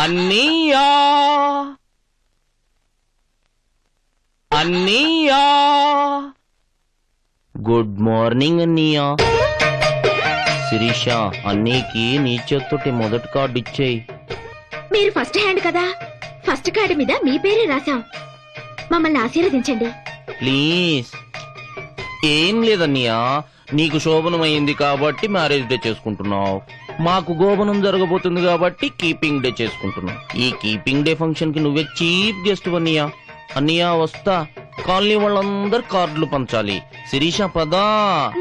అన్నయ్యా అన్నయ్యా good morning అన్నయ్యా శిరీష అన్నయ్యకి నీ చేత్తోటి మొదటి కార్డు ఇచ్చేయి. మీరు ఫస్ట్ హ్యాండ్ కదా? ఫస్ట్ కార్డు మీద మీ పేరే రాశాం. మమ్మల్ని ఆశీర్వదించండి. ప్లీజ్. ఏం లేదన్నయ్యా నీకు శోభనమైంది కాబట్టి మ్యారేజ్ డే చేసుకుంటున్నావు. మాకు గోపనం జరగబోతుంది కాబట్టి కీపింగ్ డే చేసుకుంటున్నాం. ఈ కీపింగ్ డే ఫంక్షన్కి నువ్వే చీఫ్ గెస్ట్ అన్నయ్యా. అన్నయ్య వస్తా. కాలనీ వాళ్ళందరు కార్డులు పంచాలి. శిరీష పదా.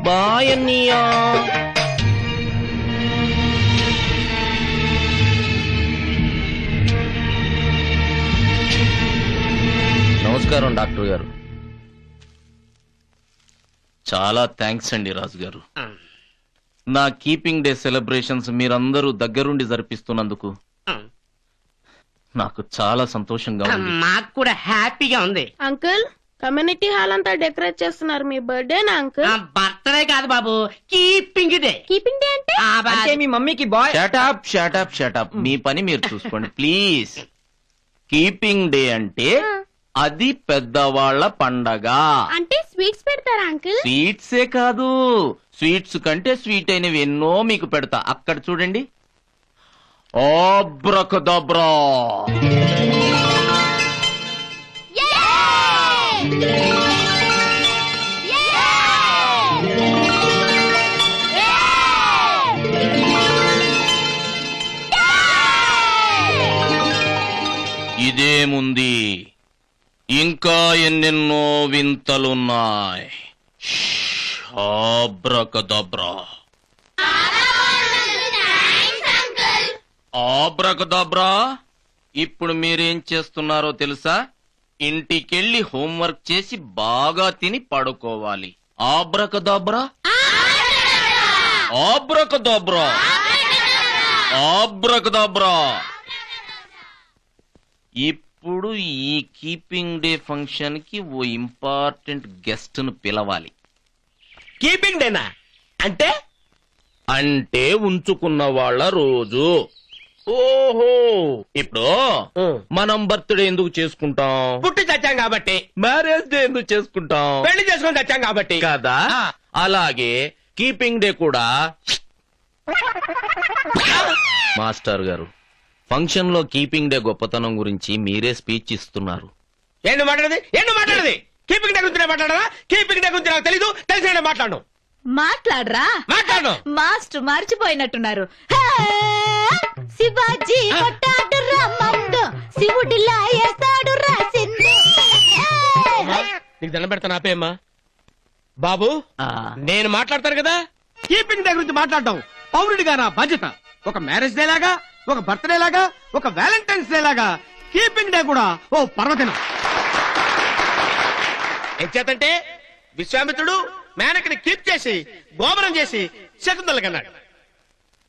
బాయ్ అన్నయ్యా. నమస్కారం డాక్టర్ గారు. చాలా థ్యాంక్స్ అండి రాజు గారు నా కీపింగ్ డే సెలబ్రేషన్స్ మీరందరూ దగ్గరుండి జరిపిస్తున్నందుకు నాకు చాలా సంతోషంగా ఉంది. మాకు కూడా హ్యాపీగా ఉంది. అంకుల్ కమ్యూనిటీ హాల్ అంతా డెకరేట్ చేస్తున్నారు. మీ బర్త్డేనా అంకుల్. బర్త్డే కాదు బాబు కీపింగ్ డే. కీపింగ్ డే అంటే? అంటే మీ మమ్మీకి bye shut up shut up shut up మీ పని మీరు చూసుకోండి ప్లీజ్ కీపింగ్ డే అంటే అది పెద్దవాళ్ళ పండగ. అంటే స్వీట్స్ పెడతారా అంకుల్? స్వీట్సే కాదు. స్వీట్స్ కంటే స్వీట్ అయినవి ఎన్నో మీకు పెడతా. అక్కడ చూడండి. ఓబ్రకదబ్రా ఇదేముంది? ఇంకా ఎన్నెన్నో వింతలున్నాయి. ఆబ్రకదబ్రా. ఆబ్రకదబ్రా? ఇప్పుడు మీరేం చేస్తున్నారో తెలుసా? ఇంటికెళ్ళి హోంవర్క్ చేసి బాగా తిని పడుకోవాలి. ఆబ్రకదబ్రా? ఆబ్రకదబ్రా? ఆబ్రకదబ్రా. ఇప్పుడు ఈ కీపింగ్ డే ఫంక్షన్కి ఓ ఇంపార్టెంట్ గెస్ట్ను పిలవాలి. కీపింగ్ డేనా? అంటే? అంటే ఉంచుకున్న వాళ్ళ రోజు. ఓహో! ఇప్పుడు మనం బర్త్డే ఎందుకు చేసుకుంటాం? పుట్టి చచ్చాం కాబట్టి. మ్యారేజ్ డే ఎందుకు చేసుకుంటాం? పెళ్ళి చేసుకొని చచ్చాం కాబట్టి. కదా. అలాగే కీపింగ్ డే కూడా. మాస్టర్ గారు ఫంక్షన్లో కీపింగ్ డే గొప్పతనం గురించి మీరే స్పీచ్ ఇస్తున్నారు. ఏంటి మాట్లాడది? ఏంటి మాట్లాడది? కీపింగ్ డే గురించి నేను మాట్లాడరా? కీపింగ్ డే గురించి నాకు తెలీదు. తెలిసిన మాట్లాడను మాట్లాడరా? మాట్లాడను మాస్టర్ మర్చిపోయినట్టున్నారు. హే! శివాజీ కొట్టాడు రమ్మందు శివుడిలా వేస్తాడు రాసింది నీకు దండం పెడతాను ఆపేమ్మా బాబు నేను మాట్లాడతాను కదా? కీపింగ్ డే గురించి మాట్లాడటం పౌరుడిగా నా బాధ్యత. ఒక మ్యారేజ్ డే లాగా ఒక బర్త్డే లాగా ఒక వ్యాలంటైన్స్ డే లాగా కీపింగ్ డే కూడా ఓ పర్వదినం. ఎంచేతంటే విశ్వామిత్రుడు మేనకని కీప్ చేసి గోమరం చేసి శకుంతలకన్నాడు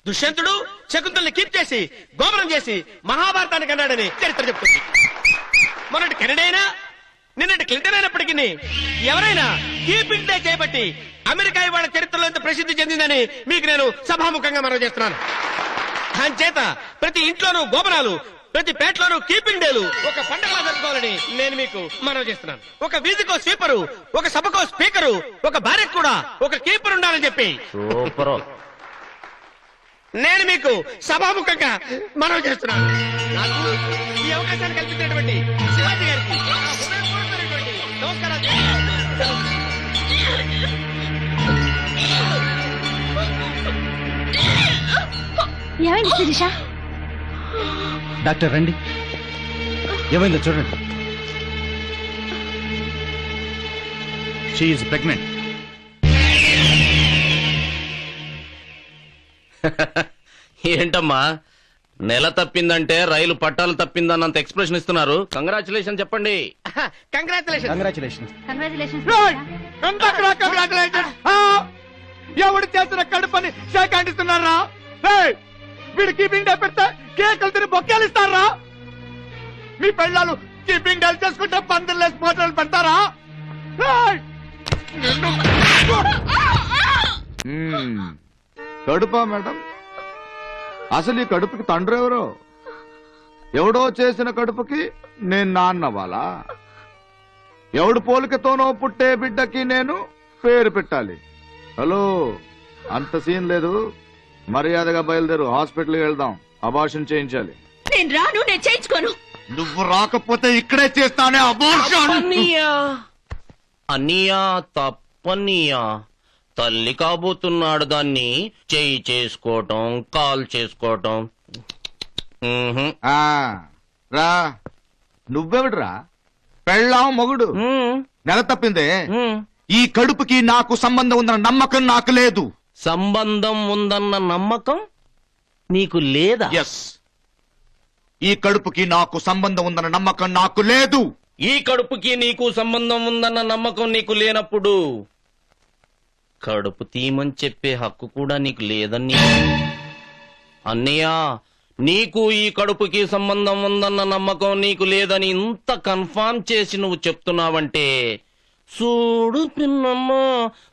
దుష్యంతుడు శకుంతల్ని కీప్ చేసి గోమరం చేసి మహాభారతాన్ని కన్నాడని చరిత్ర చెప్తుంది. మొన్నటి కెనడైనా నిన్నటి క్లింటన్ అయినప్పటికీ ఎవరైనా కీపింగ్ డే చేయబట్టి అమెరికా ఇవాళ చరిత్రలో ఎంత ప్రసిద్ధి చెందిందని మీకు నేను సభాముఖంగా మనం చేస్తున్నాను. చేత ప్రతి ఇంట్లోనూ గోపురాలు ప్రతి పేటలోనూ కీపింగ్ డేలు. ఒక పండగలా జరుపుకోవాలని నేను మీకు మనవి చేస్తున్నాను. ఒక వీధికో స్వీపరు ఒక సభకో స్పీకరు ఒక భార్యకు కూడా ఒక కీపర్ ఉండాలని చెప్పి. సూపర్. నేను మీకు సభాముఖంగా మనవి చేస్తున్నాను. నాకు ఈ అవకాశాన్ని కల్పించినటువంటి శివాజీ గారికి నమస్కారాలు ఏమైంది శిరీష? డాక్టర్ రండి. ఏమైందో చూడండి. షీఈ్ ప్రెగ్నెంట్ ఏంటమ్మా? నెల తప్పిందంటే రైలు పట్టాలు తప్పిందన్నంత ఎక్స్ప్రెషన్ ఇస్తున్నారు. కంగ్రాచులేషన్ చెప్పండి. కంగ్రాచులేషన్ కంగ్రాచులేషన్స్ కంగ్రాచులేషన్స్ ఎవడు చేసిన కడుపని సేకాండిస్తున్నారా వీడు కీపింగ్ డే పెడితే కేకులు తిని బొక్కేలు ఇస్తారా? మీ పెళ్ళాలు కీపింగ్ డే చేసుకుంటే పందిర్లు వేసి మోటార్లు పెడతారా? కడుపా మేడం? అసలు ఈ కడుపుకి తండ్రి ఎవరు? ఎవడో చేసిన కడుపుకి నేను నాన్నవాలా ఎవడు పోలికతోనో పుట్టే బిడ్డకి నేను పేరు పెట్టాలి. హలో? అంత సీన్ లేదు. మర్యాదగా బయలుదేరు. హాస్పిటల్కి వెళ్దాం. అబార్షన్ చేయించాలి. నేను రాను నేను చేయించుకోను. నువ్వు రాకపోతే ఇక్కడే చేస్తానే అబార్షన్. అన్నయ్యా. అన్నయ్యా తప్పన్నయ్యా. తల్లి కాబోతున్నాడు దాన్ని. చేయి చేసుకోవటం కాల్ చేసుకోవటం. ఉహుం. ఆ, రా. నువ్వెవడ్రా పెళ్ళాం మొగుడు. ఉమ్, నెల తప్పిందే. ఉమ్. ఈ కడుపుకి నాకు సంబంధం ఉందన్న నమ్మకం నాకు లేదు. సంబంధం ఉందన్న నమ్మకం నీకు లేదా? ఎస్ ఈ కడుపుకి నాకు సంబంధం ఉందన్న నమ్మకం నాకు లేదు. ఈ కడుపుకి నీకు సంబంధం ఉందన్న నమ్మకం నీకు లేనప్పుడు కడుపు తీయమని చెప్పే హక్కు కూడా నీకు లేదని అన్నయ్య నీకు ఈ కడుపుకి సంబంధం ఉందన్న నమ్మకం నీకు లేదని ఇంత కన్ఫామ్ చేసి నువ్వు చెప్తున్నావంటే చూడు పిన్నమ్మ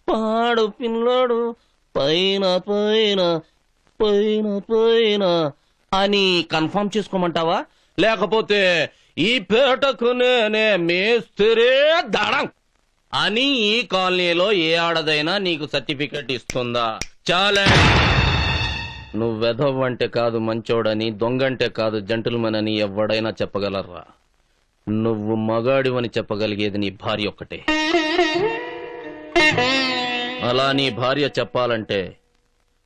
పాడు పిల్లడు పైన పైన పైన పైన అని కన్ఫర్మ్ చేసుకోమంటావా? లేకపోతే ఈ పేటకు నేనే మేస్తిరే దడం అని ఈ కాలనీలో ఏ ఆడదైనా నీకు సర్టిఫికెట్ ఇస్తుందా? చాలే. నువ్వు వెధవంటే కాదు మంచోడని దొంగంటే కాదు జంటల్మన్ అని ఎవడైనా చెప్పగలరా? నువ్వు మగాడివని చెప్పగలిగేది నీ భార్య ఒక్కటే. అలా నీ భార్య చెప్పాలంటే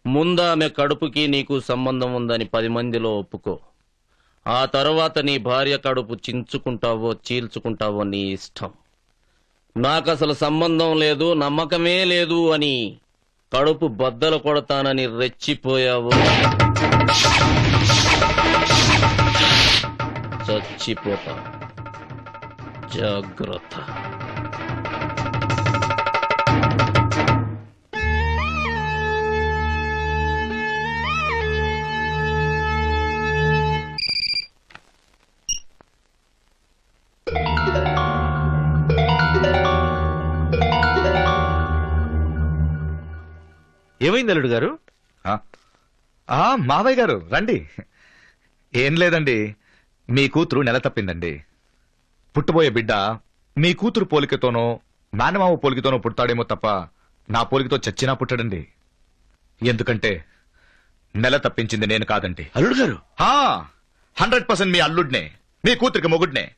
ముందామె కడుపుకి నీకు సంబంధం ఉందని పది మందిలో ఒప్పుకో. ఆ తర్వాత నీ భార్య కడుపు చించుకుంటావో చీల్చుకుంటావో నీ ఇష్టం. నాకసలు సంబంధం లేదు నమ్మకమే లేదు అని కడుపు బద్దలు కొడతానని రెచ్చిపోయావు. చచ్చిపోతా. జాగ్రత్త. ఏమైంది అల్లుడు గారు? ఆ? ఆ, మావయ్య గారు రండి. ఏం లేదండి మీ కూతురు నెల తప్పిందండి. పుట్టబోయే బిడ్డ మీ కూతురు పోలికతోనో మేనమామ పోలికతోనో పుడతాడేమో తప్ప నా పోలికతో చచ్చినా పుట్టడండి. ఎందుకంటే నెల తప్పించింది నేను కాదండి. అల్లుడు గారు? హండ్రెడ్ పర్సెంట్ మీ అల్లుడినే మీ కూతురికి మొగుడినే.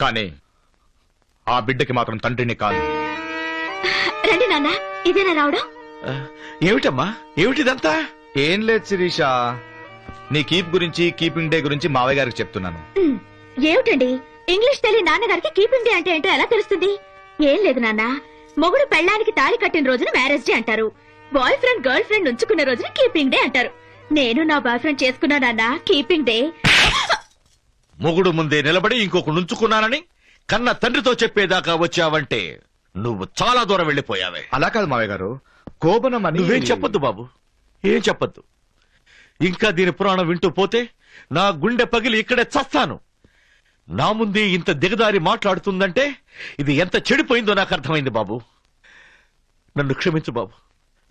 కానీ ఆ బిడ్డకి మాత్రం తండ్రిని కాదు. రండి నాన్న ఇదేనా రావడం? ఏమిటమ్మా? ఏమిటిదంతా? ఏం లేదు శిరీష. నీ కీప్ గురించి కీపింగ్ డే గురించి మావయ్య గారికి చెప్తున్నాను. ఏమిటండి? ఇంగ్లీష్ తెలియని నాన్నగారికి కీపింగ్ డే అంటే ఏంటో ఎలా తెలుస్తుంది? ఏం లేదు నాన్న. మొగుడు పెళ్ళానికి తాళి కట్టిన రోజున మ్యారేజ్ డే అంటారు. బాయ్ ఫ్రెండ్ గర్ల్ ఫ్రెండ్ ఉంచుకున్న రోజున కీపింగ్ డే అంటారు. నేను నా బాయ్ ఫ్రెండ్ చేసుకున్నా నాన్న కీపింగ్ డే. మొగుడు ముందే నిలబడి ఇంకొక నుంచుకున్నానని కన్న తండ్రితో చెప్పేదాకా వచ్చావంటే నువ్వు చాలా దూరం వెళ్ళిపోయావే. అలా కాదు మావయ్య గారు. కోపనం అని నువ్వేం చెప్పొద్దు బాబు. ఏం చెప్పొద్దు. ఇంకా దీని పురాణం వింటూ పోతే నా గుండె పగిలి ఇక్కడే చస్తాను. నా ముందే ఇంత దిగదారి మాట్లాడుతుందంటే ఇది ఎంత చెడిపోయిందో నాకు అర్థమైంది బాబు. నన్ను క్షమించు బాబు.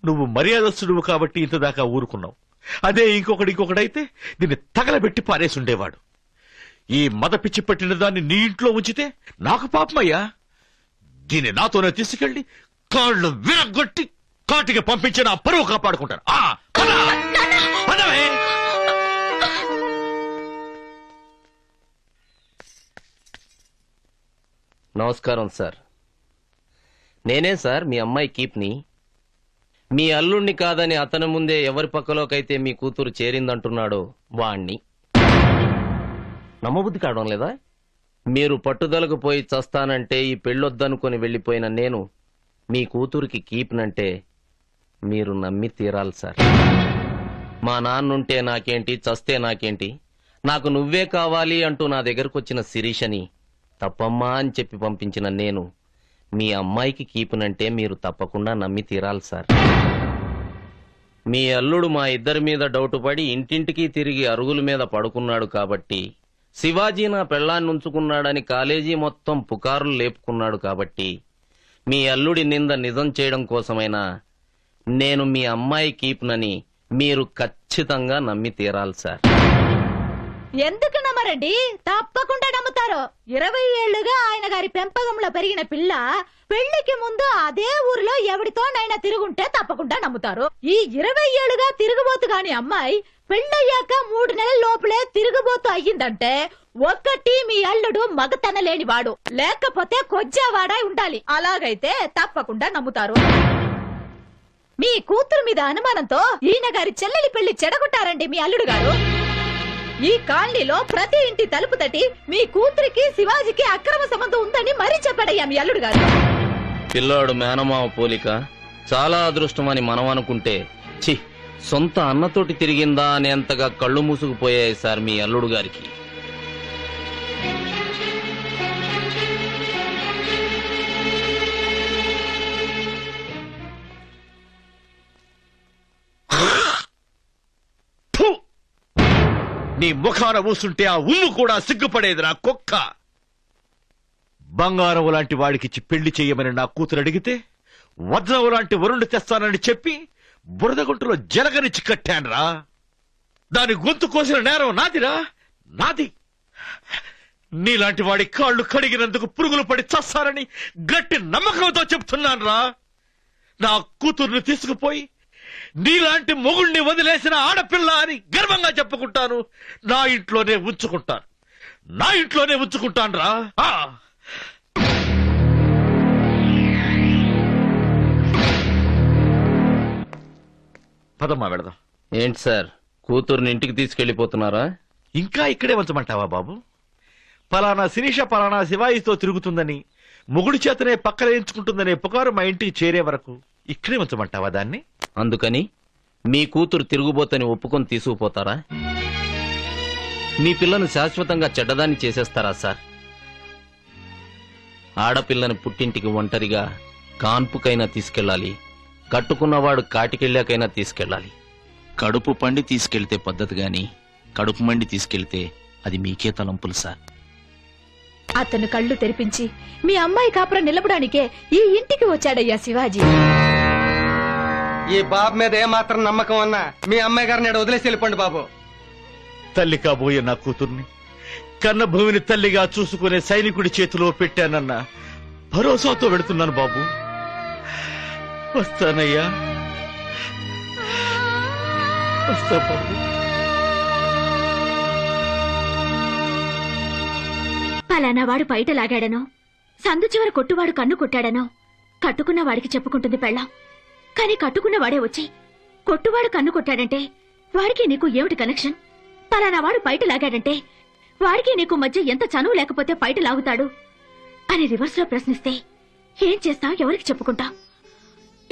నువ్వు మర్యాదస్తుడువు కాబట్టి ఇంత దాకా ఊరుకున్నావు. అదే ఇంకొకటి ఇంకొకడైతే దీన్ని తగలబెట్టి పారేసి ఉండేవాడు ఈ మద పిచ్చి పట్టిన దాన్ని నీ ఇంట్లో ఉంచితే నాకు పాపమయ్యా. దీన్ని నాతోనే తీసుకెళ్ళి కాళ్ళు విరగొట్టి కాటికి పంపించి నా పరువు కాపాడుకుంటాను. నమస్కారం సార్. నేనే సార్ మీ అమ్మాయి కీప్ని. మీ అల్లుణ్ణి కాదని అతని ముందే ఎవరి పక్కలోకైతే మీ కూతురు చేరిందంటున్నాడో వాణ్ణి. నమ్మబుద్ధి కావడం లేదా? మీరు పట్టుదలకు పోయి చస్తానంటే ఈ పెళ్ళొద్దనుకొని వెళ్ళిపోయిన నేను మీ కూతురికి కీప్నంటే మీరు నమ్మి తీరాలి సార్. మా నాన్నుంటే నాకేంటి చస్తే నాకేంటి? నాకు నువ్వే కావాలి అంటూ నా దగ్గరకు వచ్చిన శిరీషని తప్పమ్మా అని చెప్పి పంపించిన నేను మీ అమ్మాయికి కీపునంటే మీరు తప్పకుండా నమ్మి తీరాలి సార్. మీ అల్లుడు మా ఇద్దరి మీద డౌట్ పడి ఇంటింటికి తిరిగి అరుగుల మీద పడుకున్నాడు కాబట్టి శివాజీ నా పెళ్ళాన్ని ఉంచుకున్నాడని కాలేజీ మొత్తం పుకారులు లేపుకున్నాడు కాబట్టి మీ అల్లుడి నింద నిజం చేయడం కోసమైనా నేను మీ అమ్మాయి కీప్నని మీరు ఖచ్చితంగా నమ్మి తీరాలి సార్. ఎందుకు నమ్మరండి? తప్పకుండా నమ్ముతారు. ఇరవై ఏళ్ళుగా ఆయన గారి పెంపకంలో పెరిగిన పిల్ల పెళ్ళికి ముందు అదే ఊరిలో ఎవరితోనైనా తిరుగుంటే తప్పకుండా నమ్ముతారు. ఈ ఇరవై ఏళ్ళుగా తిరుగుబోతు కాని అమ్మాయి పెళ్ళయ్యాక మూడు నెలల లోపలే తిరుగుబోతు అయ్యిందంటే ఒక్కటి మీ అల్లుడు మగతన లేనివాడు లేకపోతే కొజ్జావాడై ఉండాలి. అలాగైతే తప్పకుండా నమ్ముతారు. మీ కూతురు మీద అనుమానంతో ఈయన గారి చెల్లెలి పెళ్ళి చెడగొట్టారండి మీ అల్లుడు గారు. ఈ కాలనీలో ప్రతి ఇంటి తలుపు తట్టి మీ కూతురికి శివాజీకి అక్రమ సంబంధం ఉందని మరీ చెప్పాడయ్యా మీ అల్లుడు గారు. పిల్లాడు మేనమావ పోలిక చాలా అదృష్టం అని మనం అనుకుంటే చి సొంత అన్నతోటి తిరిగిందా అనేంతగా కళ్ళు మూసుకుపోయాయి సార్ మీ అల్లుడు గారికి. నీ ముఖాన ఊసుంటే ఆ ఉమ్ము కూడా సిగ్గుపడేది నా కుక్క. బంగారం లాంటి వాడికిచ్చి పెళ్ళి చెయ్యమని నా కూతురు అడిగితే వజ్రం లాంటి వరుణ్ణి తెస్తానని చెప్పి బురదగుంటలో జలగనిచ్చి కట్టానురా. దాని గొంతు కోసిన నేరం నాదిరా నాది. నీలాంటి వాడి కాళ్ళు కడిగినందుకు పురుగులు పడి చస్తారని గట్టి నమ్మకంతో చెప్తున్నానురా. నా కూతుర్ని తీసుకుపోయి నీలాంటి మొగుణ్ణి వదిలేసిన ఆడపిల్ల అని గర్వంగా చెప్పుకుంటాను. నా ఇంట్లోనే ఉంచుకుంటాను. నా ఇంట్లోనే ఉంచుకుంటాను రా పదమ్మా వెళదాం. ఏంటి సార్? కూతుర్ని ఇంటికి తీసుకెళ్ళిపోతున్నారా ఇంకా ఇక్కడే ఉంచమంటావా బాబు? పలానా శిరీష పలానా శివాయితో తిరుగుతుందని మొగుడి చేతనే పక్కలేయించుకుంటుందనే పుకారు మా ఇంటికి చేరే వరకు. ఇక్కడే ఉంచమంటావా దాన్ని? అందుకని మీ కూతురు తిరుగుబోతని ఒప్పుకొని తీసుకుపోతారా? మీ పిల్లను శాశ్వతంగా చెడ్డదాన్ని చేసేస్తారా సార్? ఆడపిల్లని పుట్టింటికి ఒంటరిగా కాన్పుకైనా తీసుకెళ్ళాలి కట్టుకున్నవాడు కాటికెళ్ళాకైనా తీసుకెళ్ళాలి. కడుపు పండి తీసుకెళ్తే పద్ధతి గాని కడుపు మండి తీసుకెళ్తే అది మీకే తలంపులు సార్. అతను కళ్ళు తెరిపించి మీ అమ్మాయి కాపురం నిలపడానికే ఈ ఇంటికి వచ్చాడయ్యా శివాజీ. ఈ బాబు మీద ఏమాత్రం నమ్మకం అన్నా మీ అమ్మాయి గారిని ఈడ వదిలేసి వెళ్ళిపోండి బాబు. తల్లి కాబోయే నా కూతుర్ని కన్న భూమిని తల్లిగా చూసుకునే సైనికుడి చేతిలో పెట్టానన్న భరోసాతో పెడుతున్నాను బాబు. వస్తానయ్యా. వస్తా బాబు. పలానా వాడు బయట లాగాడనో సందు చివర కొట్టువాడు కన్ను కొట్టాడనో కట్టుకున్న వాడికి చెప్పుకుంటుంది పెళ్ళాం. కాని కట్టుకున్న వాడే వచ్చి కొట్టువాడు కన్ను కొట్టాడంటే వాడికి నీకు ఏమిటి కనెక్షన్ పలానా వాడు బయట లాగాడంటే వాడికి నీకు మధ్య ఎంత చనువు లేకపోతే బయట లాగుతాడు? అని రివర్స్లో ప్రశ్నిస్తే ఏం చేస్తావు? ఎవరికి చెప్పుకుంటావు?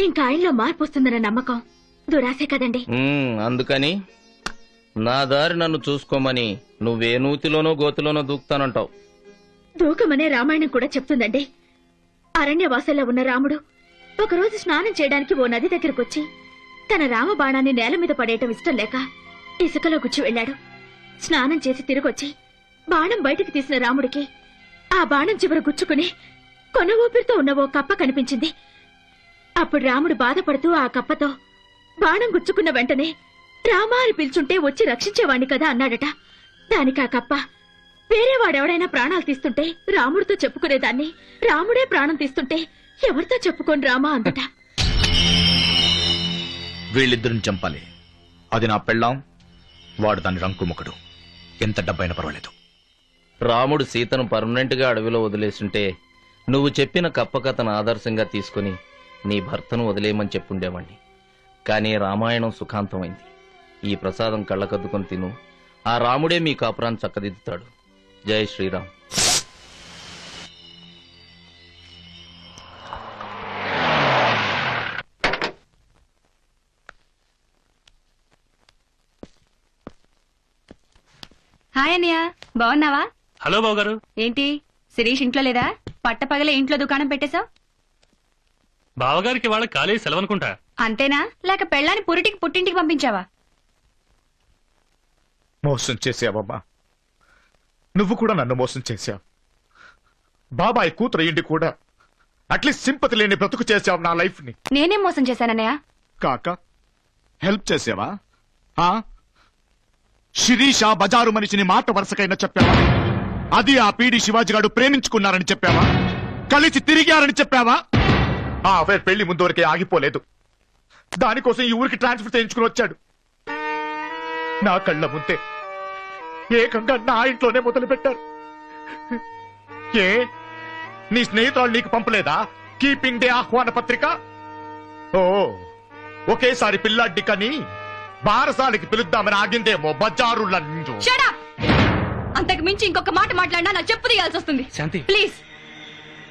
ఇంకా ఆయనలో మార్పు వస్తుందన్న నమ్మకం దురాశే కదండి. అందుకని నా దారి నన్ను చూసుకోమని నువ్వే నూతిలోనో గోతిలోనో దూకుతానంటావు. దూకమనే రామాయణం కూడా చెప్తుందండి. అరణ్యవాసంలో ఉన్న రాముడు ఒకరోజు స్నానం చేయడానికి ఓ నది దగ్గరకొచ్చి తన రామ బాణాన్ని నేల మీద పడేయటం ఇష్టం లేక ఇసుకలో గుచ్చి వెళ్ళాడు. స్నానం చేసి తిరిగొచ్చి బాణం బయటికి తీసిన రాముడికి ఆ బాణం చివర గుచ్చుకుని కొన ఊపిరితో ఉన్న ఓ కప్ప కనిపించింది. అప్పుడు రాముడు బాధపడుతూ ఆ కప్పతో బాణం గుచ్చుకున్న వెంటనే రామా అని పిలుచుంటే వచ్చి రక్షించేవాణ్ణి కదా అన్నాడట. దానికి ఆ కప్ప వేరే వాడెవడైనా ప్రాణాలు తీస్తుంటే రాముడితో చెప్పుకునేదాన్ని. రాముడే ప్రాణం తీస్తుంటే ఎవరితో చెప్పుకోని రామా అందట వీళ్ళిద్దరిని చంపాలి. అది నా పెళ్ళాం వాడు దాని రంకుముఖడు ఎంత డబ్బైనా పర్వాలేదు. రాముడు సీతను పర్మనెంట్గా అడవిలో వదిలేస్తుంటే నువ్వు చెప్పిన కప్ప కథను ఆదర్శంగా తీసుకుని నీ భర్తను వదిలేయమని చెప్పుండేవాణ్ణి. కానీ రామాయణం సుఖాంతమైంది. ఈ ప్రసాదం కళ్ళకద్దుకొని తిను. ఆ రాముడే మీ కాపురాన్ని చక్కదిద్దుతాడు. జై శ్రీరామ్. హాయ్ అన్నయ్య బాగున్నావా? హలో బాబు గారు ఏంటి శిరీష్ ఇంట్లో లేదా? పట్టపగలే ఇంట్లో దుకాణం పెట్టేశావు? బావగారికి వాళ్ళ కాలేజీ సెలవు అనుకుంటా అంతేనా? లేక పెళ్ళాన్ని పురిటికి పుట్టింటికి పంపించావా? మోసం చేసావమ్మా నువ్వు కూడా నన్ను మోసం చేశావు. బాబాయ్ కూతురు ఇంటి కూడా. అట్లీస్ట్ సింపతి లేని బ్రతుకు చేసావు నా లైఫ్ని నేనేం మోసం చేశానన్నయ్య? కాక హెల్ప్ చేసావా ఆ? శిరీష బజారు మనిషిని మాట వరుసకైనా చెప్పావా? అది ఆ పీడి శివాజీగాడు ప్రేమించుకున్నారని చెప్పావా? కలిసి తిరిగారని చెప్పావా? ఆ అఫైర్ పెళ్ళి ముందు వరకే ఆగిపోలేదు. దానికోసం ఈ ఊరికి ట్రాన్స్ఫర్ చేయించుకుని వచ్చాడు. నా కళ్ళ ముందే ఏకంగా నా ఇంట్లోనే మొదలుపెట్టారు. ఏ? నీ స్నేహితురాలు నీకు పంపలేదా? కీపింగ్ డే ఆహ్వాన పత్రిక? ఓ ఒకేసారి పిల్లాడ్డి కానీ బారసాలకి పిలుద్దామని ఆగిందేమో బజారు లంజు షడా అంతకు మించి ఇంకొక మాట మాట్లాడినా నా చెప్పు తీయాల్సి వస్తుంది. శాంతి. ప్లీజ్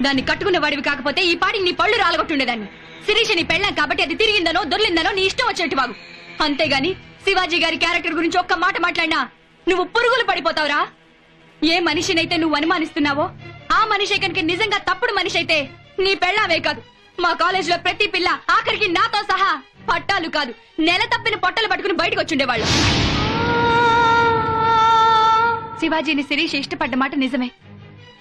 దాన్ని కట్టుకున్న వాడివి కాకపోతే ఈ పాటికి నీ పళ్ళు రాలగొట్టుండేదాన్ని. శిరీష నీ పెళ్ళాం కాబట్టి అది తిరిగిందనో దొర్లిందనో నీ ఇష్టం వచ్చినట్టు వాగు అంతేగాని శివాజీ గారి క్యారెక్టర్ గురించి ఒక్క మాట మాట్లాడినా నువ్వు పురుగులు పడిపోతావురా? ఏ మనిషినైతే నువ్వు అనుమానిస్తున్నావో ఆ మనిషి కనుక నిజంగా తప్పుడు మనిషి అయితే నీ పెళ్ళామే కాదు. మా కాలేజీలో ప్రతి పిల్ల ఆఖరికి నాతో సహా పట్టాలు కాదు నెల తప్పిన పొట్టలు పట్టుకుని బయటకు వచ్చిండేవాళ్ళు. శివాజీని శిరీష్ ఇష్టపడ్డ మాట నిజమే.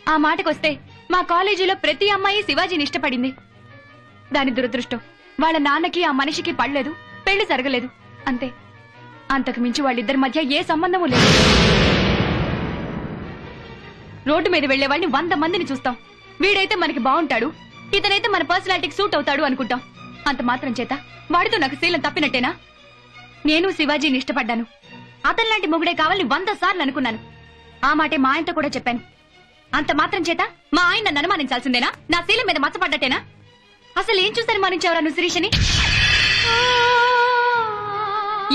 ఆ మాటకొస్తే మా కాలేజీలో ప్రతి అమ్మాయి శివాజీని ఇష్టపడింది. దాని దురదృష్టం వాళ్ళ నాన్నకి ఆ మనిషికి పడలేదు పెళ్ళి జరగలేదు. అంతే. అంతకు మించి వాళ్ళిద్దరి మధ్య ఏ సంబంధము లేదు. రోడ్డు మీద వెళ్ళే వాళ్ళని వంద మందిని చూస్తాం. వీడైతే మనకి బాగుంటాడు ఇతనైతే మన పర్సనాలిటీకి సూట్ అవుతాడు అనుకుంటాం. అంత మాత్రం చేత వాడితో నాకు శీలం తప్పినట్టేనా? నేను శివాజీని ఇష్టపడ్డాను. అతనిలాంటి మొగుడే కావాలని వంద సార్లు అనుకున్నాను. ఆ మాటే మా ఆయనతో కూడా చెప్పాను. అంత మాత్రం చేత మా ఆయన నన్ను అనుమానించాల్సిందేనా? నా శీలం మీద మచ్చపడ్డట్టేనా? అసలు ఏం చూసి అనుమానించేవరా నువ్వు శిరీషని?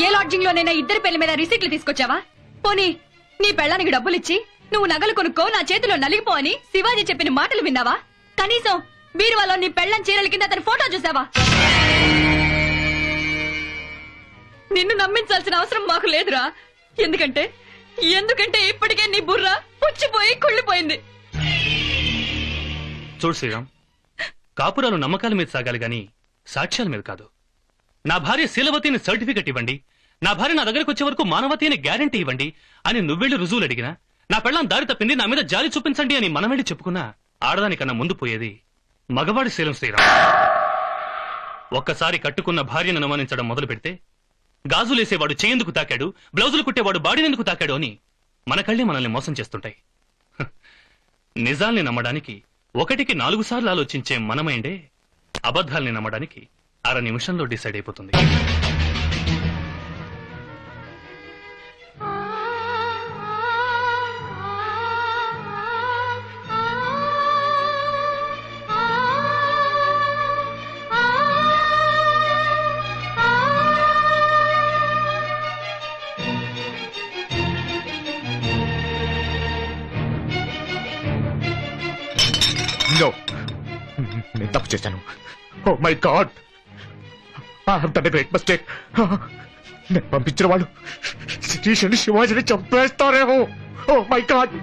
ఏ లాడ్జింగ్ లోనైనా ఇద్దరి పెళ్ళి మీద రిసీట్లు తీసుకొచ్చావా? పోనీ నీ పెళ్ళానికి డబ్బులిచ్చి నువ్వు నగలు కొనుక్కో నా చేతిలో నలిగిపో అని శివాజీ చెప్పిన మాటలు విన్నావా? కనీసం బీరువాలో నీ పెళ్ళం చీరల కింద అతని ఫోటో చూసావా? నిన్ను నమ్మించాల్సిన అవసరం మాకు లేదురా. ఎందుకంటే ఎందుకంటే ఇప్పటికే నీ బుర్ర పుచ్చిపోయి కుళ్ళిపోయింది. చూడు శ్రీరామ్ కాపురాలు నమ్మకాల మీద సాగాలి గాని సాక్ష్యాల మీద కాదు. నా భార్య శీలవతిని సర్టిఫికెట్ ఇవ్వండి నా భార్య నా దగ్గరకు వచ్చే వరకు మానవతి అని గ్యారంటీ ఇవ్వండి అని నువ్వెళ్ళి రుజువులు అడిగినా నా పెళ్ళం దారి తప్పింది నా మీద జాలి చూపించండి అని మనం వెళ్ళి చెప్పుకున్నా ఆడదానికన్నా ముందు పోయేది మగవాడి శీలం శ్రీరామ్. ఒక్కసారి కట్టుకున్న భార్యను అనుమానించడం మొదలు పెడితే గాజులేసేవాడు చేయందుకు తాకాడు బ్లౌజులు కుట్టేవాడు బాడినందుకు తాకాడు అని మన కళ్ళే మనల్ని మోసం చేస్తుంటాయి. నిజాల్ని నమ్మడానికి ఒకటికి నాలుగు సార్లు ఆలోచించే మనమైండే అబద్ధాల్ని నమ్మడానికి అర నిమిషంలో డిసైడ్ అయిపోతుంది. చేశాను. Oh my God! అంత గ్రేట్ మిస్టేక్ నేను పంపించిన వాళ్ళు శిరీష్ శివాజీని చంపేస్తారేమో. Oh my God!